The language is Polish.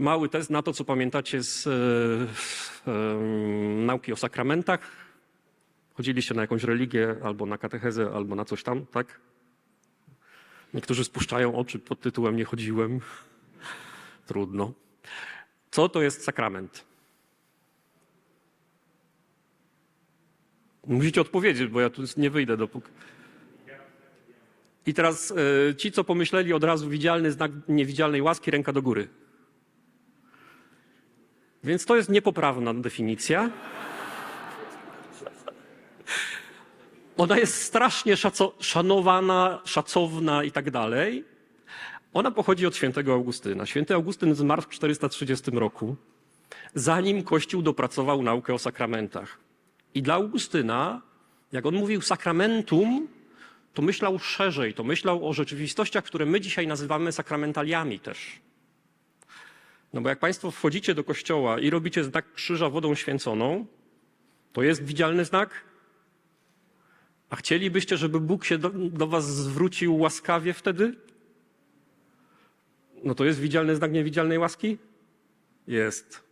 mały test na to, co pamiętacie z e, nauki o sakramentach. Chodziliście na jakąś religię, albo na katechezę, albo na coś tam, tak? Niektórzy spuszczają oczy pod tytułem Nie chodziłem. Trudno. Co to jest sakrament? Musicie odpowiedzieć, bo ja tu nie wyjdę dopóki. I teraz e, ci, co pomyśleli od razu widzialny znak niewidzialnej łaski, ręka do góry. Więc to jest niepoprawna definicja. Ona jest strasznie szanowana, szacowna i tak dalej. Ona pochodzi od świętego Augustyna. Święty Augustyn zmarł w 430 roku, zanim Kościół dopracował naukę o sakramentach. I dla Augustyna, jak on mówił sakramentum, to myślał szerzej, to myślał o rzeczywistościach, które my dzisiaj nazywamy sakramentaliami też. No bo jak Państwo wchodzicie do kościoła i robicie znak krzyża wodą święconą, to jest widzialny znak? A chcielibyście, żeby Bóg się do, do Was zwrócił łaskawie wtedy? No to jest widzialny znak niewidzialnej łaski? Jest.